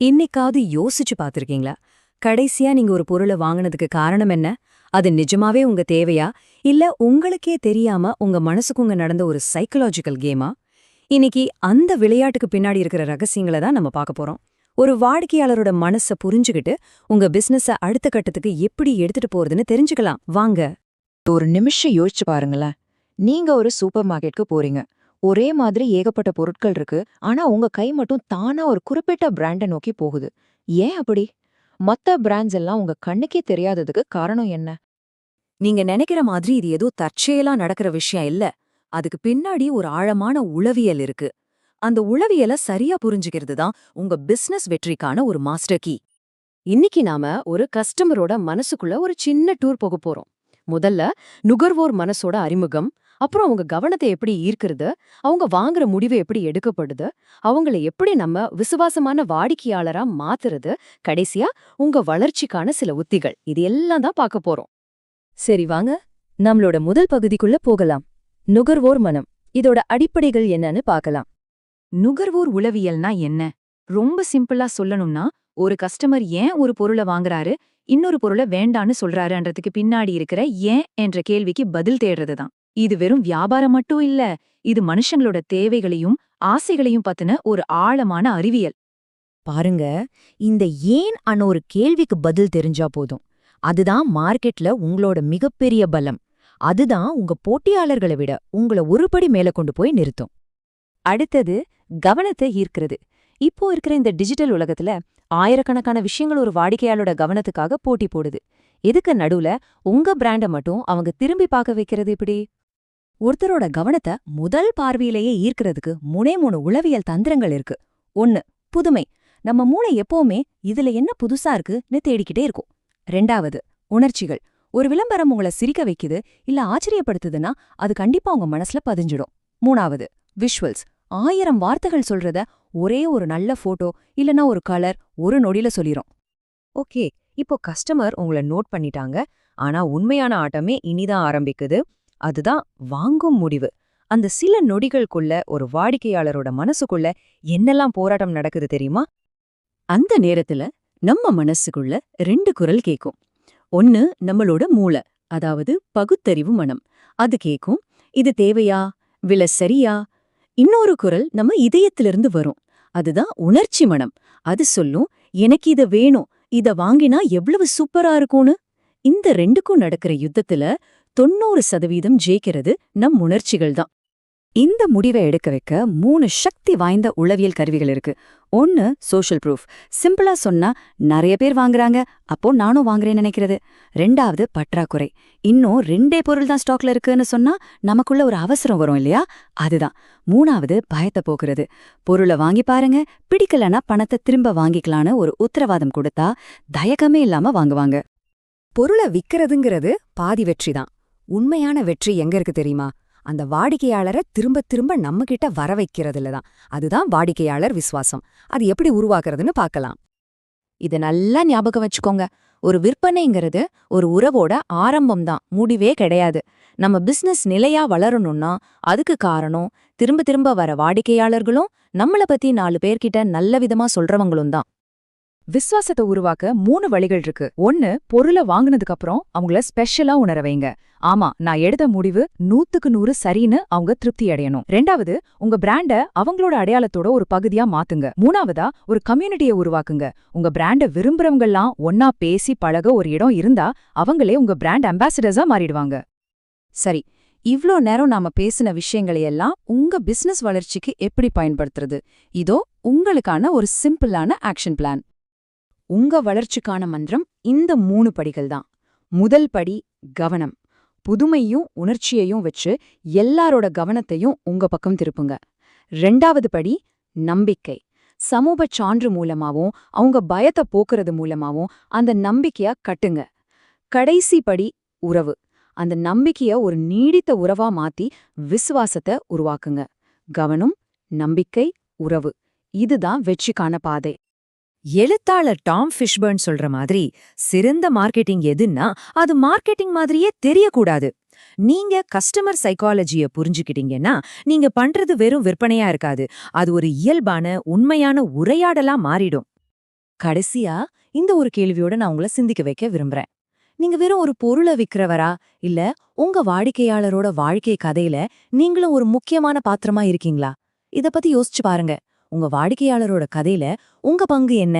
இன்னைக்காவது யோசிச்சு பார்த்திருக்கீங்களா? கடைசியா நீங்க ஒரு பொருளை வாங்குனதுக்கு காரணம் என்ன? அது நிஜமாவே உங்க தேவையா? இல்ல உங்களுக்கே தெரியாம உங்க மனசுக்குங்க நடந்த ஒரு சைக்கலாஜிக்கல் கேமா இன்னைக்கு அந்த விளையாட்டுக்கு பின்னாடி இருக்கிற ரகசியங்களை தான் நம்ம பார்க்க போறோம். ஒரு வாடிக்கையாளரோட மனச புரிஞ்சுகிட்டு உங்க பிசினஸ அடுத்த கட்டத்துக்கு எப்படி எடுத்துட்டு போறதுன்னு தெரிஞ்சுக்கலாம். வாங்க. ஒரு நிமிஷம் யோசிச்சு பாருங்களேன். நீங்க ஒரு சூப்பர் மார்க்கெட்க்கு போறீங்க. ஒரே மாதிரி ஏகப்பட்ட பொருட்கள் இருக்கு. ஆனா உங்க கை மட்டும் தானா ஒரு குறிப்பிட்ட பிராண்டை நோக்கி போகுது. ஏன் அப்படி? மத்த பிராண்ட்ஸ் எல்லாம் உங்க கண்ணுக்கே தெரியாததுக்கு காரணம் என்ன? நீங்க நினைக்கிற மாதிரி இது ஏதோ தற்செயலா நடக்கிற விஷயம் இல்ல. அதுக்கு பின்னாடி ஒரு ஆழமான உளவியல் இருக்கு. அந்த உளவியல சரியா புரிஞ்சுக்கிறது தான் உங்க பிசினஸ் வெற்றிக்கான ஒரு மாஸ்டர் கீ இன்னைக்கு நாம ஒரு கஸ்டமரோட மனசுக்குள்ள ஒரு சின்ன டூர் போக போறோம். முதல்ல நுகர்வோர் மனசோட அறிமுகம் அப்புறம் அவங்க கவனத்தை எப்படி ஈர்க்கிறது? அவங்க வாங்குற முடிவு எப்படி எடுக்கப்படுது? அவங்கள எப்படி நம்ம விசுவாசமான வாடிக்கையாளரா மாத்துறது? கடைசியா உங்க வளர்ச்சிக்கான சில உத்திகள். இது எல்லாம் தான் பார்க்க போறோம். சரி வாங்க. நம்மளோட முதல் பகுதிக்குள்ள போகலாம். நுகர்வோர் மனம். இதோட அடிப்படைகள் என்னன்னு பார்க்கலாம். நுகர்வோர் உளவியல்னா என்ன? ரொம்ப சிம்பிளா சொல்லணும்னா ஒரு கஸ்டமர் ஏன் ஒரு பொருளை வாங்குறாரு? இன்னொரு பொருளை வேண்டான்னு சொல்றாருன்றதுக்கு பின்னாடி இருக்கிற ஏன் என்ற கேள்விக்கு பதில் தேடுறதுதான். இது வெறும் வியாபாரம் மட்டும் இல்ல இது மனுஷங்களோட தேவைகளையும் ஆசைகளையும் பத்தின ஒரு ஆழமான அறிவியல். பாருங்க இந்த ஏன் அன ஒரு கேள்விக்கு பதில் தெரிஞ்சா போதும்? அதுதான் மார்க்கெட்ல உங்களோட மிகப்பெரிய பலம். அதுதான் உங்க போட்டியாளர்களை விட உங்கள ஒருபடி மேல கொண்டு போய் நிறுத்தும். அடுத்தது கவனத்தை ஈர்க்கிறது. இப்போ இருக்கிற இந்த டிஜிட்டல் உலகத்துல ஆயிரக்கணக்கான விஷயங்கள் ஒரு வாடிக்கையாளோட கவனத்துக்காக போட்டி போடுது. எதுக்கு நடுவுல உங்க பிராண்ட மட்டும் அவங்க திரும்பி பார்க்க வைக்கிறது இப்படி? ஒருத்தரோட கவனத்தை முதல் பார்வையிலேயே ஈர்க்கிறதுக்கு முனே மூணு உளவியல் தந்திரங்கள் இருக்கு. ஒன்னு புதுமை. நம்ம மூளை எப்பவுமே இதுல என்ன புதுசா இருக்குன்னு தேடிக்கிட்டே இருக்கும். ரெண்டாவது உணர்ச்சிகள். ஒரு விளம்பரம் உங்களை சிரிக்க வைக்குது இல்ல ஆச்சரியப்படுத்துதுன்னா அது கண்டிப்பா உங்க மனசுல பதிஞ்சிடும். மூணாவது விஷுவல்ஸ் ஆயிரம் வார்த்தைகள் சொல்றத ஒரே ஒரு நல்ல போட்டோ இல்லனா ஒரு கலர் ஒரு நொடியில சொல்லிரும். ஓகே இப்போ கஸ்டமர் உங்களை நோட் பண்ணிட்டாங்க. ஆனா உண்மையான ஆட்டமே இனிதான் ஆரம்பிக்குது. அதுதான் வாங்கும் முடிவு. அந்த சில நொடிகளுக்குள்ள ஒரு வாடிக்கையாளரோட மனசுக்குள்ள என்னெல்லாம் போராட்டம் நடக்குது தெரியுமா? அந்த நேரத்துல நம்ம மனசுக்குள்ள ரெண்டு குரல் கேக்கும். ஒன்னு நம்மளோட மூளை அதாவது பகுத்தறிவு மனம். அது கேக்கும் இது தேவையா? வில சரியா? இன்னொரு குரல் நம்ம இதயத்திலிருந்து வரும். அதுதான் உணர்ச்சி மனம். அது சொல்லும் எனக்கு இத வேணும். இத வாங்கினா எவ்வளவு சூப்பரா இருக்கும்னு? இந்த ரெண்டுக்கும் நடக்கிற யுத்தத்துல தொண்ணூறு சதவீதம் ஜெயிக்கிறது நம் உணர்ச்சிகள் தான் இந்த முடிவை எடுக்க வைக்க மூணு சக்தி வாய்ந்த உளவியல் கருவிகள் இருக்கு. ஒன்னு சோஷியல் ப்ரூஃப் சிம்பிளா சொன்னா நிறைய பேர் வாங்குறாங்க அப்போ நானும் வாங்குறேன்னு நினைக்கிறது. ரெண்டாவது பற்றாக்குறை. இன்னும் ரெண்டே பொருள் தான் ஸ்டாக்ல இருக்குன்னு சொன்னா நமக்குள்ள ஒரு அவசரம் வரும் இல்லையா? அதுதான். மூணாவது பயத்தை போக்குறது. பொருளை வாங்கி பாருங்க பிடிக்கலனா பணத்தை திரும்ப வாங்கிக்கலான்னு ஒரு உத்தரவாதம் கொடுத்தா தயக்கமே இல்லாம வாங்குவாங்க. பொருளை விற்கிறதுங்கிறது பாதி வெற்றி தான் உண்மையான வெற்றி எங்க இருக்கு தெரியுமா? அந்த வாடிக்கையாளரை திரும்ப திரும்ப நம்ம கிட்ட வர வைக்கிறதுல தான். அதுதான் வாடிக்கையாளர் விசுவாசம். அது எப்படி உருவாக்குறதுன்னு பார்க்கலாம். இத நல்லா ஞாபகம் வச்சுக்கோங்க. ஒரு விற்பனைங்கிறது ஒரு உறவோட ஆரம்பம் தான். முடிவே கிடையாது. நம்ம பிசினஸ் நிலையா வளரணும்னா அதுக்கு காரணம் திரும்ப திரும்ப வர வாடிக்கையாளர்களும் நம்மள பத்தி நாலு பேர்கிட்ட நல்ல விதமா சொல்றவங்களும் தான். விசுவாசத்தை உருவாக்க மூணு வழிகள் இருக்கு. ஒன்னு பொருளை வாங்குனதுக்கு அப்புறம் அவங்கள ஸ்பெஷலா உணர வைங்க. ஆமா நான் எடுத்த முடிவு நூத்துக்கு நூறு சரின்னு அவங்க திருப்தி அடையணும். ரெண்டாவது உங்க பிராண்ட அவங்களோட அடையாளத்தோட ஒரு பகுதியா மாத்துங்க. மூணாவதா ஒரு கம்யூனிட்டியை உருவாக்குங்க. உங்க பிராண்ட விரும்புறவங்கெல்லாம் ஒன்னா பேசி பழக ஒரு இடம் இருந்தா அவங்களே உங்க பிராண்ட் அம்பாசிடர்ஸா மாறிடுவாங்க. சரி இவ்ளோ நேரம் நாம பேசின விஷயங்களையெல்லாம் உங்க பிசினஸ் வளர்ச்சிக்கு எப்படி பயன்படுத்துறது? இதோ உங்களுக்கான ஒரு சிம்பிளான ஆக்ஷன் பிளான் உங்க வளர்ச்சிக்கான மந்திரம் இந்த மூணு படிகள் தான் முதல் படி கவனம். புதுமையும் உணர்ச்சியையும் வச்சு எல்லாரோட கவனத்தையும் உங்க பக்கம் திருப்புங்க. ரெண்டாவது படி நம்பிக்கை. சமூக சான்று மூலமாவும் அவங்க பயத்தை போக்குறது மூலமாவும் அந்த நம்பிக்கைய கட்டுங்க. கடைசி படி உறவு. அந்த நம்பிக்கைய ஒரு நீடித்த உறவா மாத்தி விசுவாசத்தை உருவாக்குங்க. கவனம் நம்பிக்கை உறவு. இதுதான் வெற்றிக்கான பாதை. எழுத்தாளர் டாம் ஃபிஷ்பர்ன் சொல்ற மாதிரி சிறந்த மார்க்கெட்டிங் எதுன்னா அது மார்க்கெட்டிங் மாதிரியே தெரியக்கூடாது. நீங்க கஸ்டமர் சைக்காலஜிய புரிஞ்சுக்கிட்டீங்கன்னா நீங்க பண்றது வெறும் விற்பனையா இருக்காது. அது ஒரு இயல்பான உண்மையான உரையாடலா மாறிடும். கடைசியா இந்த ஒரு கேள்வியோட நான் உங்களை சிந்திக்க வைக்க விரும்புறேன். நீங்க வெறும் ஒரு பொருளை விற்கிறவரா இல்ல உங்க வாடிக்கையாளரோட வாழ்க்கை கதையில நீங்களும் ஒரு முக்கியமான பாத்திரமா இருக்கீங்களா? இத பத்தி யோசிச்சு பாருங்க. உங்க வாடிக்கையாளரோட கதையில உங்க பங்கு என்ன?